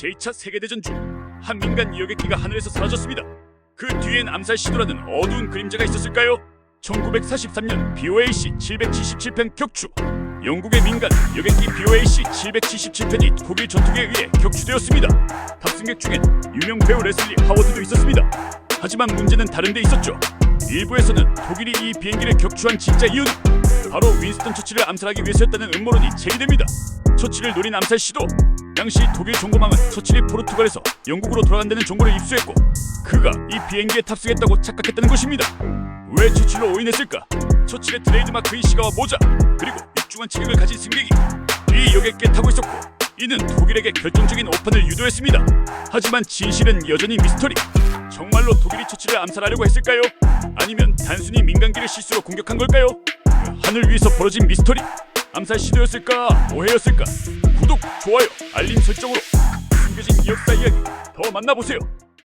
제2차 세계대전 중 한 민간 여객기가 하늘에서 사라졌습니다. 그 뒤엔 암살 시도라는 어두운 그림자가 있었을까요? 1943년 BOAC 777편 격추 영국의 민간 여객기 BOAC 777편이 독일 전투기에 의해 격추되었습니다. 탑승객 중엔 유명 배우 레슬리 하워드도 있었습니다. 하지만 문제는 다른 데 있었죠. 일부에서는 독일이 이 비행기를 격추한 진짜 이유는 바로 윈스턴 처치를 암살하기 위해서였다는 음모론이 제기됩니다. 처치를 노린 암살 시도 당시 독일 정보망은 처칠이 포르투갈에서 영국으로 돌아간다는 정보를 입수했고 그가 이 비행기에 탑승했다고 착각했다는 것입니다. 왜 처칠로 오인했을까? 처칠의 트레이드마크 이시가와 모자 그리고 육중한 체격을 가진 승객이 이 여객기에 타고 있었고 이는 독일에게 결정적인 오판을 유도했습니다. 하지만 진실은 여전히 미스터리. 정말로 독일이 처칠을 암살하려고 했을까요? 아니면 단순히 민간기를 실수로 공격한 걸까요? 그 하늘 위에서 벌어진 미스터리. 암살 시도였을까? 오해였을까? 구독, 좋아요, 알림 설정으로 숨겨진 역사 이야기 더 만나보세요.